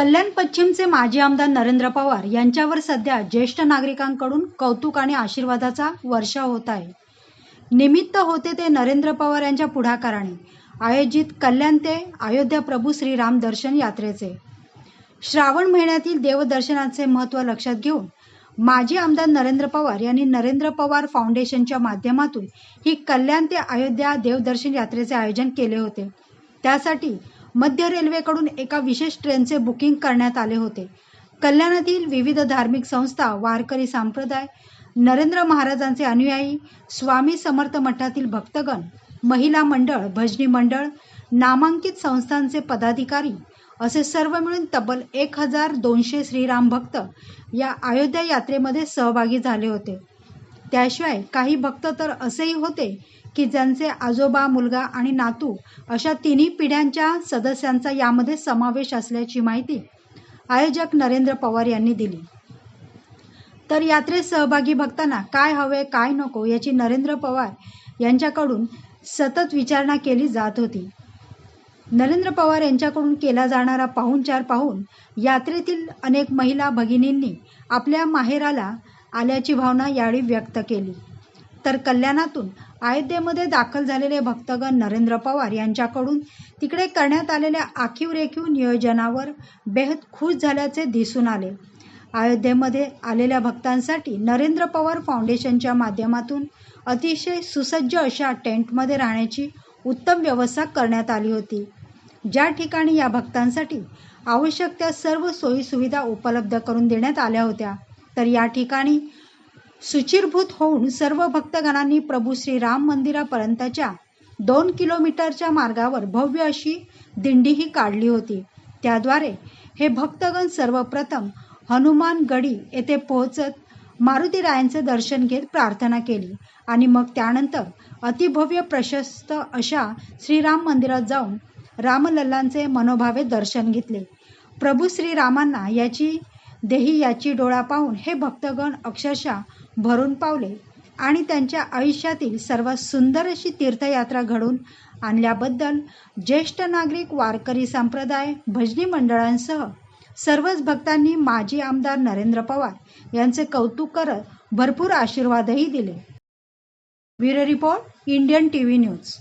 कल्याण पश्चिमचे माजी आमदार नरेंद्र पवार यांच्यावर सध्या ज्येष्ठ नागरिकांकडून कौतुक आणि आशीर्वादाचा वर्षाव होत आहे. निमित्त होते ते नरेंद्र पवार यांच्या पुढाकाराने आयोजित कल्याण ते अयोध्या प्रभू श्रीराम दर्शन यात्रेचे. श्रावण महिन्यातील देवदर्शनाचे महत्त्व लक्षात घेऊन माजी आमदार नरेंद्र पवार यांनी नरेंद्र पवार फाउंडेशनच्या माध्यमातून ही कल्याण ते अयोध्या देवदर्शन यात्रेचे आयोजन केले होते. त्यासाठी मध्य रेल्वेकडून एका विशेष ट्रेनचे बुकिंग करण्यात आले होते. कल्याणातील विविध धार्मिक संस्था वारकरी संप्रदाय नरेंद्र महाराजांचे अनुयायी स्वामी समर्थ मठातील भक्तगण महिला मंडळ भजनी मंडळ नामांकित संस्थांचे पदाधिकारी असे सर्व मिळून तब्बल एक हजार दोनशे श्रीराम भक्त या अयोध्या यात्रेमध्ये सहभागी झाले होते. त्याशिवाय काही भक्त तर असेही होते की ज्यांचे आजोबा मुलगा आणि नातू अशा तिन्ही पिढ्यांच्या सदस्यांचा यामध्ये समावेश असल्याची माहिती आयोजक नरेंद्र पवार यांनी दिली. तर यात्रेत सहभागी भक्तांना काय हवे काय नको याची नरेंद्र पवार यांच्याकडून सतत विचारणा केली जात होती. नरेंद्र पवार यांच्याकडून केला जाणारा पाहुणचार पाहून यात्रेतील अनेक महिला भगिनींनी आपल्या माहेराला आल्याची भावना यावेळी व्यक्त केली. तर कल्याणातून अयोध्येमध्ये दाखल झालेले भक्तगण नरेंद्र पवार यांच्याकडून तिकडे करण्यात आलेल्या आखीव रेखीव नियोजनावर बेहद खुश झाल्याचे दिसून आले. अयोध्येमध्ये आलेल्या भक्तांसाठी नरेंद्र पवार फाउंडेशनच्या माध्यमातून अतिशय सुसज्ज अशा टेंटमध्ये राहण्याची उत्तम व्यवस्था करण्यात आली होती. ज्या ठिकाणी या भक्तांसाठी आवश्यक त्या सर्व सोयीसुविधा उपलब्ध करून देण्यात आल्या होत्या तर या ठिकाणी सुचिरभूत होऊन सर्व भक्तगणांनी प्रभू श्रीराम मंदिरापर्यंतच्या दोन किलोमीटरच्या मार्गावर भव्य अशी दिंडीही काढली होती. त्याद्वारे हे भक्तगण सर्वप्रथम हनुमान गडी येथे पोहोचत मारुतीरायांचे दर्शन घेत प्रार्थना केली आणि मग त्यानंतर अतिभव्य प्रशस्त अशा श्रीराम मंदिरात जाऊन रामलल्लांचे मनोभावे दर्शन घेतले. प्रभू श्रीरामांना याची देही याची डोळा पाहून हे भक्तगण अक्षरशः भरून पावले आणि त्यांच्या आयुष्यातील सर्वात सुंदर अशी तीर्थयात्रा घडून आणल्याबद्दल ज्येष्ठ नागरिक वारकरी संप्रदाय भजनी मंडळांसह सर्वच भक्तांनी माजी आमदार नरेंद्र पवार यांचे कौतुक करत भरपूर आशीर्वादही दिले. Bureau report Indian T V news.